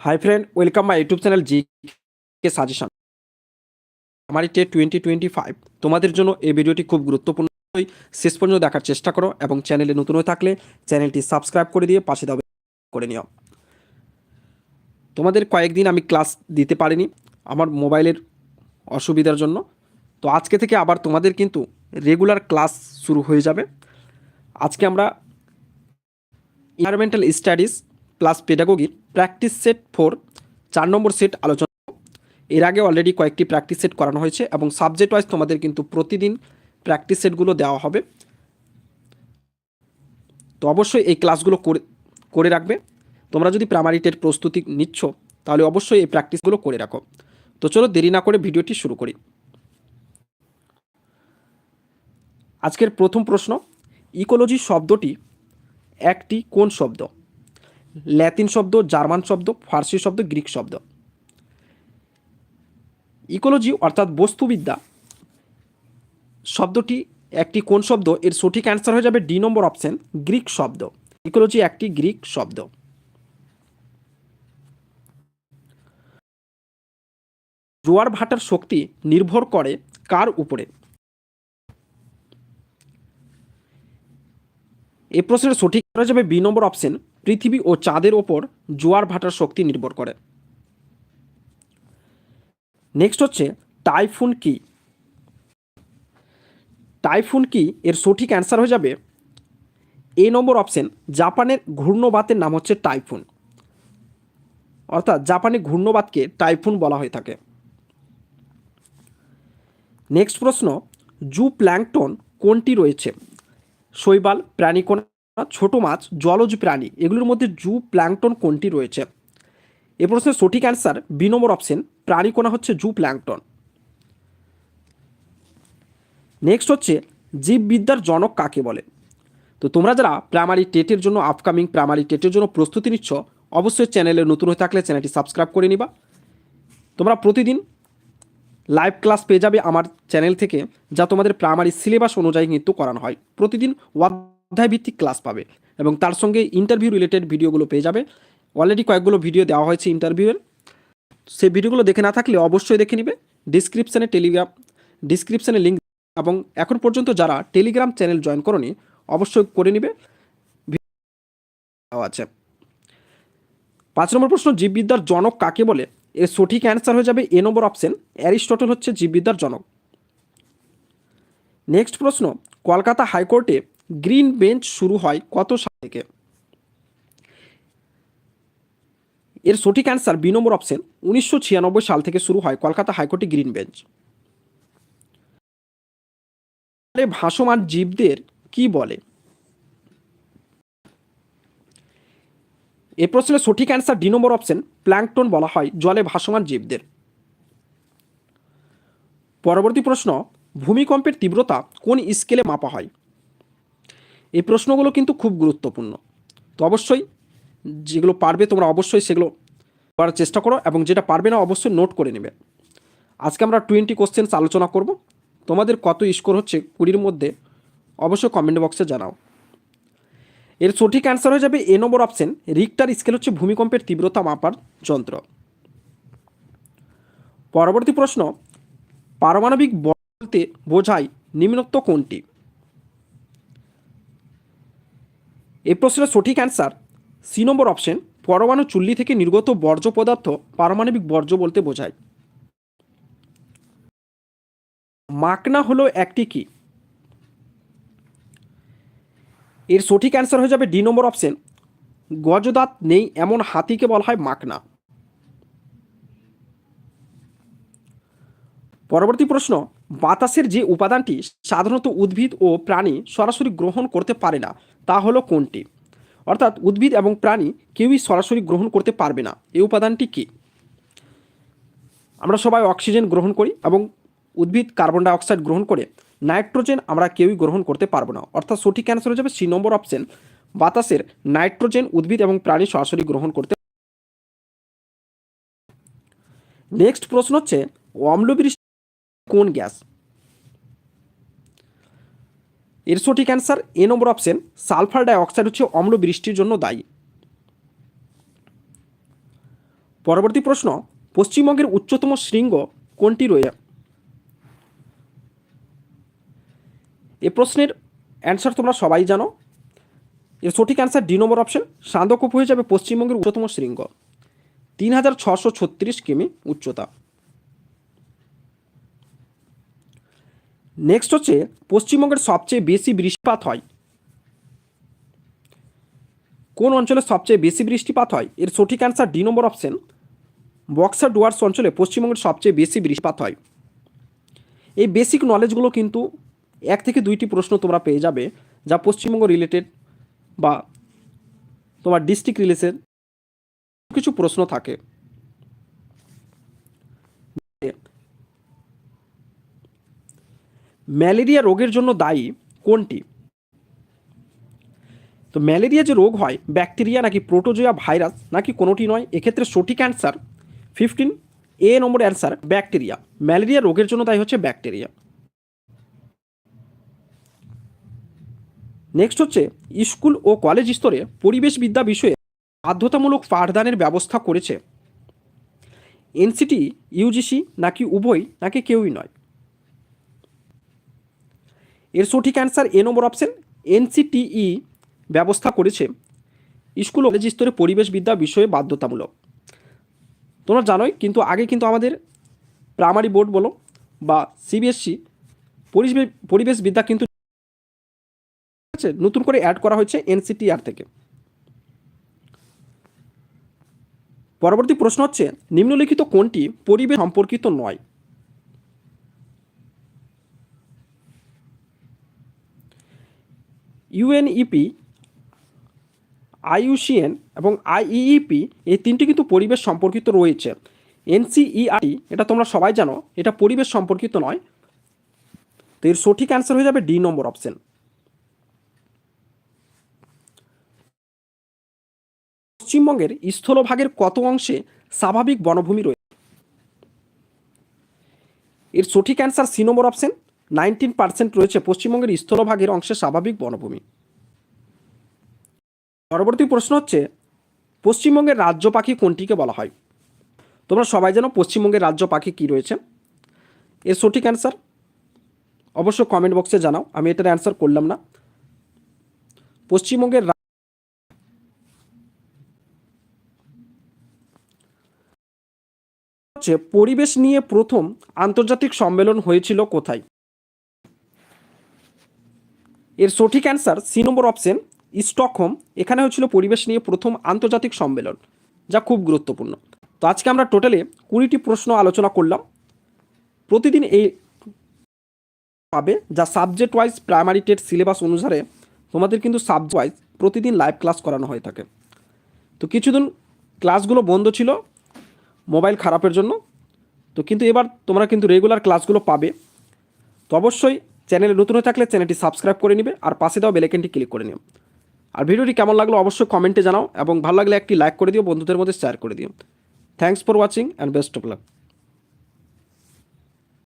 Hi friend welcome my YouTube channel G K suggestion আমার টে twenty twenty five তোমাদের জন্য এই ভিডিওটি খুব গুরুত্বপূর্ণ। শেষ পর্যন্ত দেখার চেষ্টা করো এবং চ্যানেলে নতুন হয়ে থাকলে চ্যানেলটি সাবস্ক্রাইব করে দিয়ে পাশে দাও, করে নিও। তোমাদের কয়েকদিন আমি ক্লাস দিতে পারিনি আমার মোবাইলের অসুবিধার জন্য। তো আজকে থেকে আবার তোমাদের কিন্তু রেগুলার ক্লাস শুরু হয়ে যাবে। আজকে আমরা এনভায়রনমেন্টাল স্টাডিজ প্লাস পেডাগোগির প্র্যাকটিস সেট ফোর চার নম্বর সেট আলোচনা। এর আগে অলরেডি কয়েকটি প্র্যাকটিস সেট করানো হয়েছে এবং সাবজেক্ট ওয়াইজ তোমাদের কিন্তু প্রতিদিন প্র্যাকটিস সেটগুলো দেওয়া হবে। তো অবশ্যই এই ক্লাসগুলো করে করে রাখবে। তোমরা যদি প্রাইমারি টেট প্রস্তুতি নিচ্ছ, তাহলে অবশ্যই এই প্র্যাকটিসগুলো করে রাখো। তো চলো দেরি না করে ভিডিওটি শুরু করি। আজকের প্রথম প্রশ্ন ইকোলজি শব্দটি একটি কোন শব্দ? ল্যাতিন শব্দ, জার্মান শব্দ, ফার্সি শব্দ, গ্রিক শব্দ। ইকোলজি অর্থাৎ বস্তুবিদ্যা শব্দটি একটি কোন শব্দ? এর সঠিক অ্যান্সার হয়ে যাবে ডি নম্বর অপশন, গ্রিক শব্দ। ইকোলজি একটি গ্রিক শব্দ। জোয়ার ভাটার শক্তি নির্ভর করে কার উপরে? এ প্রশ্নের সঠিক করা যাবে বি নম্বর অপশন পৃথিবী ও চাঁদের ওপর জোয়ার ভাটার শক্তি নির্ভর করে। নেক্সট হচ্ছে টাইফুন কি? টাইফুন কি? এর সঠিক অ্যান্সার হয়ে যাবে এ নম্বর অপশন জাপানের ঘূর্ণবাতের নাম হচ্ছে টাইফুন। অর্থাৎ জাপানে ঘূর্ণবাতকে টাইফুন বলা হয়ে থাকে। নেক্সট প্রশ্ন, জু প্ল্যাংটন কোনটি রয়েছে? শৈবাল, প্রাণীকণা ছোট মাছ, জলজ প্রাণী, এগুলোর মধ্যে জু, প্ল্যাংটন কোনটি রয়েছে? এ প্রশ্নের সঠিক অ্যান্সার বি নম্বর অপশন প্রাণীকণা হচ্ছে জু, প্ল্যাংটন। নেক্সট হচ্ছে, জীববিদ্যার জনক কাকে বলে? তো তোমরা যারা প্রাইমারি টেটের জন্য, আপকামিং প্রাইমারি টেটের জন্য প্রস্তুতি নিচ্ছ, অবশ্যই চ্যানেলে নতুন হয়ে থাকলে চ্যানেলটি সাবস্ক্রাইব করে নিবা। তোমরা প্রতিদিন লাইভ ক্লাস পেয়ে যাবে আমার চ্যানেল থেকে, যা তোমাদের প্রাইমারি সিলেবাস অনুযায়ী কিন্তু করানো হয়। প্রতিদিন অধ্যায় ভিত্তিক ক্লাস পাবে এবং তার সঙ্গে ইন্টারভিউ রিলেটেড ভিডিওগুলো পেয়ে যাবে। অলরেডি কয়েকগুলো ভিডিও দেওয়া হয়েছে ইন্টারভিউয়ের সেই ভিডিওগুলো দেখে না থাকলে অবশ্যই দেখে নিবে। ডিসক্রিপশানে টেলিগ্রাম ডিসক্রিপশানে লিঙ্ক এবং এখন পর্যন্ত যারা টেলিগ্রাম চ্যানেল জয়েন করনি, অবশ্যই করে নিবে। আছে। পাঁচ নম্বর প্রশ্ন, জীববিদ্যার জনক কাকে বলে? এর সঠিক অ্যান্সার হয়ে যাবে এ নম্বর অপশন অ্যারিস্টটল হচ্ছে জীববিদ্যার জনক। নেক্সট প্রশ্ন, কলকাতা হাইকোর্টে গ্রিন বেঞ্চ শুরু হয় কত সাল থেকে? এর সঠিক অ্যান্সার বি নম্বর অপশন, উনিশশো ছিয়ানব্বই সাল থেকে শুরু হয় কলকাতা হাইকোর্টে গ্রিন বেঞ্চ। ভাসমান জীবদের কি বলে? এ প্রশ্নের সঠিক অ্যান্সার ডি নম্বর অপশন প্ল্যাঙ্কটন বলা হয় জলে ভাসমান জীবদের। পরবর্তী প্রশ্ন, ভূমিকম্পের তীব্রতা কোন স্কেলে মাপা হয়? এই প্রশ্নগুলো কিন্তু খুব গুরুত্বপূর্ণ। তো অবশ্যই যেগুলো পারবে তোমরা অবশ্যই সেগুলো করার চেষ্টা করো এবং যেটা পারবে না অবশ্যই নোট করে নেবে। আজকে আমরা টোয়েন্টি কোশ্চেন্স আলোচনা করব। তোমাদের কত স্কোর হচ্ছে কুড়ির মধ্যে অবশ্যই কমেন্ট বক্সে জানাও। এর সঠিক অ্যান্সার হয়ে যাবে A number option Richter scale হচ্ছে ভূমিকম্পের তীব্রতা মাপার যন্ত্র। পরবর্তী প্রশ্ন, পারমাণবিক বলতে বোঝায় নিম্নোক্ত কোনটি? এই প্রশ্নের সঠিক অ্যান্সার সি নম্বর অপশন পরমাণু চুল্লি থেকে নির্গত বর্জ্য পদার্থ পারমাণবিক বর্জ্য বলতে বোঝায়। মাকনা হলো একটি কি? এর সঠিক অ্যান্সার হয়ে যাবে ডি নম্বর অপশন গজদাঁত নেই এমন হাতিকে বলা হয় মাকনা। পরবর্তী প্রশ্ন, বাতাসের যে উপাদানটি সাধারণত উদ্ভিদ ও প্রাণী সরাসরি গ্রহণ করতে পারে না তা হলো কোনটি? অর্থাৎ উদ্ভিদ এবং প্রাণী কেউই সরাসরি গ্রহণ করতে পারবে না। এই উপাদানটি কি? আমরা সবাই অক্সিজেন গ্রহণ করি এবং উদ্ভিদ কার্বন ডাইঅক্সাইড গ্রহণ করে নাইট্রোজেন আমরা কেউই গ্রহণ করতে পারব না। অর্থাৎ সঠিক অ্যান্সার হয়ে যাবে সি নম্বর অপশন, বাতাসের নাইট্রোজেন উদ্ভিদ এবং প্রাণী সরাসরি গ্রহণ করতে নেক্সট প্রশ্ন হচ্ছে, অম্লবৃষ্টি কোন গ্যাস? এর সঠিক answer A number option, sulphur dioxide হচ্ছে অম্ল বৃষ্টির জন্য দায়ী। পরবর্তী প্রশ্ন, পশ্চিমবঙ্গের উচ্চতম শৃঙ্গ কোনটি রয়ে? এ প্রশ্নের অ্যান্সার তোমরা সবাই জানো। এর সঠিক অ্যান্সার ডি নম্বর অপশন সান্দকূপ হয়ে যাবে পশ্চিমবঙ্গের উচ্চতম শৃঙ্গ। তিন হাজার ছশো ছত্রিশ কিমি উচ্চতা। নেক্সট হচ্ছে, পশ্চিমবঙ্গের সবচেয়ে বেশি বৃষ্টিপাত হয়। কোন অঞ্চলে সবচেয়ে বেশি বৃষ্টিপাত হয়? এর সঠিক অ্যান্সার ডি নম্বর অপশন বক্সার ডুয়ার্স অঞ্চলে পশ্চিমবঙ্গের সবচেয়ে বেশি বৃষ্টিপাত হয়। এই বেসিক নলেজগুলো কিন্তু এক থেকে দুইটি প্রশ্ন তোমরা পেয়ে যাবে, যা পশ্চিমবঙ্গ রিলেটেড বা তোমার ডিস্ট্রিক্ট রিলেটেড কিছু প্রশ্ন থাকে। ম্যালেরিয়া রোগের জন্য দায়ী কোনটি? তো ম্যালেরিয়া যে রোগ হয়, ব্যাকটেরিয়া নাকি প্রোটোজোয়া ভাইরাস নাকি কোনোটি নয়, এক্ষেত্রে সঠিক answer fifteen, A number answer bacteria. Malaria রোগের জন্য দায়ী হচ্ছে ব্যাকটেরিয়া। নেক্সট হচ্ছে, স্কুল ও কলেজ স্তরে পরিবেশবিদ্যা বিষয়ে বাধ্যতামূলক পাঠদানের ব্যবস্থা করেছে। এনসিটি, ইউজিসি নাকি উভয় নাকি কেউই নয়? এর সঠিক answer A number option NCTE ব্যবস্থা করেছে। স্কুল কলেজ স্তরে পরিবেশবিদ্যা বিষয়ে বাধ্যতামূলক। তোমরা জানোই, কিন্তু আগে কিন্তু আমাদের প্রাইমারি বোর্ড বলো বা সিবিএসসি পরিবেশ, পরিবেশবিদ্যা কিন্তু নতুন করে অ্যাড করা হয়েছে এনসিটিআর থেকে। পরবর্তী প্রশ্ন হচ্ছে, নিম্নলিখিত কোনটি পরিবেশ সম্পর্কিত নয়? ইউএনইপি আইইউসিএন এবং আইইইপি এই তিনটি কিন্তু পরিবেশ সম্পর্কিত রয়েছে। এনসিইআরটি এটা তোমরা সবাই জানো, এটা পরিবেশ সম্পর্কিত নয়। তো এর সঠিক অ্যান্সার হয়ে যাবে ডি নম্বর অপশন পশ্চিমবঙ্গের স্থলভাগের কত অংশে স্বাভাবিক বনভূমি রয়েছে? এর সঠিক অ্যান্সার সি নম্বর অপশন নাইনটিন পার্সেন্ট রয়েছে পশ্চিমবঙ্গের স্থলভাগের অংশে স্বাভাবিক বনভূমি। পরবর্তী প্রশ্ন হচ্ছে, পশ্চিমবঙ্গের রাজ্য পাখি কোনটিকে বলা হয়? তোমরা সবাই জানো পশ্চিমবঙ্গের রাজ্য পাখি কী রয়েছে? এর সঠিক অ্যান্সার অবশ্য কমেন্ট বক্সে জানাও, আমি এটার অ্যান্সার করলাম না। পশ্চিমবঙ্গের হচ্ছে, পরিবেশ নিয়ে প্রথম আন্তর্জাতিক সম্মেলন হয়েছিল কোথায়? এর সঠিক অ্যান্সার সি নম্বর অপশন স্টকহোম এখানে হয়েছিল পরিবেশ নিয়ে প্রথম আন্তর্জাতিক সম্মেলন, যা খুব গুরুত্বপূর্ণ। তো আজকে আমরা টোটালে কুড়িটি প্রশ্ন আলোচনা করলাম। প্রতিদিন এই পাবে যা subject wise primary TET syllabus অনুসারে তোমাদের কিন্তু সাবজেক্ট ওয়াইজ প্রতিদিন লাইভ ক্লাস করানো হয়ে থাকে। তো কিছুদিন ক্লাসগুলো বন্ধ ছিল মোবাইল খারাপের জন্য। তো কিন্তু এবার তোমরা কিন্তু রেগুলার ক্লাসগুলো পাবে। তো অবশ্যই চ্যানেলে নতুন হয়ে থাকলে চ্যানেলটি সাবস্ক্রাইব করে নিবে আর পাশে দেওয়া বেলেকেনটি ক্লিক করে নিও। আর ভিডিওটি কেমন লাগল অবশ্যই কমেন্টে জানাও এবং ভালো লাগলে একটি লাইক করে দিও, বন্ধুদের মধ্যে শেয়ার করে দিও। Thanks for watching and best of luck